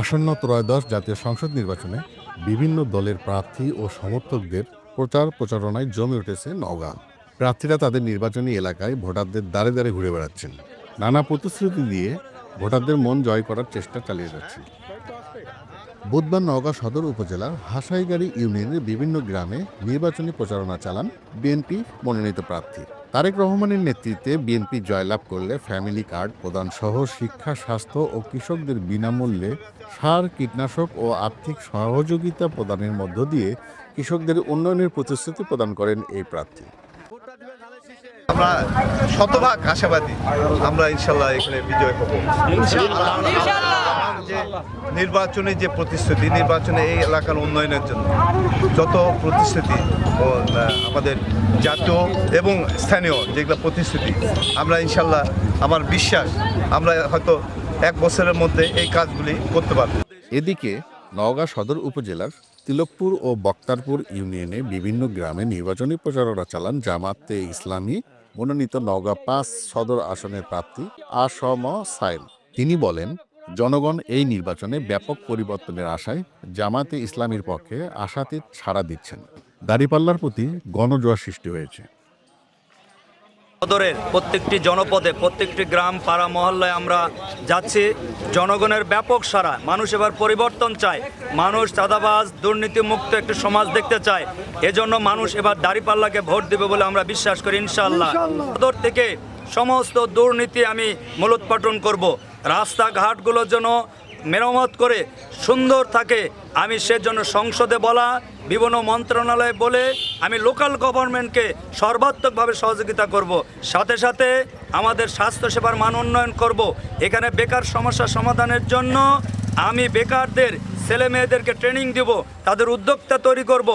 আসন্ন ত্রয়োদশ জাতীয় সংসদ নির্বাচনে বিভিন্ন দলের প্রার্থী ও সমর্থকদের প্রচার প্রচারণায় জমে উঠেছে নওগাঁ। প্রার্থীরা তাদের নির্বাচনী এলাকায় ভোটারদের দাঁড়ে দাঁড়ে ঘুরে বেড়াচ্ছেন। নানা প্রতিশ্রুতি দিয়ে ভোটারদের মন জয় করার চেষ্টা চালিয়ে যাচ্ছেন। বুধবার নওগাঁ সদর উপজেলার হাসাইগাড়ি ইউনিয়নের বিভিন্ন গ্রামে নির্বাচনী প্রচারণা চালান বিএনপি মনোনীত প্রার্থী। তারেক রহমানের নেতৃত্বে বিএনপি জয়লাভ করলে ফ্যামিলি কার্ড প্রদান সহ শিক্ষা স্বাস্থ্য ও কৃষকদের বিনামূল্যে সার কীটনাশক ও আর্থিক সহযোগিতা প্রদানের মধ্য দিয়ে কৃষকদের উন্নয়নের প্রতিশ্রুতি প্রদান করেন এই প্রার্থী। আমরা শতভাগ আশাবাদী। আমরা ইনশাল্লাহ এখানে বিজয় হব যে নির্বাচনে যে প্রতিশ্রুতি নির্বাচনে এই এলাকার উন্নয়নের জন্য যত প্রতিশ্রুতি আমাদের জাতীয় এবং স্থানীয় যেগুলো প্রতিশ্রুতি, আমরা ইনশাল্লাহ আমার বিশ্বাস, আমরা হয়তো এক বছরের মধ্যে এই কাজগুলি করতে পারব। এদিকে নওগাঁ সদর উপজেলার তিলকপুর ও বক্তারপুর ইউনিয়নে বিভিন্ন গ্রামে নির্বাচনী প্রচারণা চালান জামাতে ইসলামী মনোনীত নওগাঁ পাঁচ সদর আসনের প্রার্থী আসম সাইল তিনি বলেন, জনগণ এই নির্বাচনে ব্যাপক পরিবর্তনের আশায় জামাতে ইসলামীর পক্ষে আশাতীত সাড়া দিচ্ছেন। দাড়িপাল্লার প্রতি গণজোয়ার সৃষ্টি হয়েছে। সদরের প্রত্যেকটি জনপদে প্রত্যেকটি গ্রাম পাড়া মহল্লায় আমরা যাচ্ছি। জনগণের ব্যাপক সারা মানুষ এবার পরিবর্তন চায়। মানুষ চাঁদাবাজ দুর্নীতিমুক্ত একটি সমাজ দেখতে চায়। এজন্য মানুষ এবার দাঁড়িপাল্লাকে ভোট দেবে বলে আমরা বিশ্বাস করি ইনশাআল্লাহ। সদর থেকে সমস্ত দুর্নীতি আমি মূলোৎপাটন করব। রাস্তাঘাটগুলোর জন্য মেরামত করে সুন্দর থাকে। আমি সেজন্য সংসদে বলা, বিভিন্ন মন্ত্রণালয়ে বলে, আমি লোকাল গভর্নমেন্টকে সর্বাত্মকভাবে সহযোগিতা করব। সাথে সাথে আমাদের স্বাস্থ্যসেবার মান উন্নয়ন করব। এখানে বেকার সমস্যা সমাধানের জন্য আমি বেকারদের ছেলে মেয়েদেরকে ট্রেনিং দিব, তাদের উদ্যোক্তা তৈরি করব।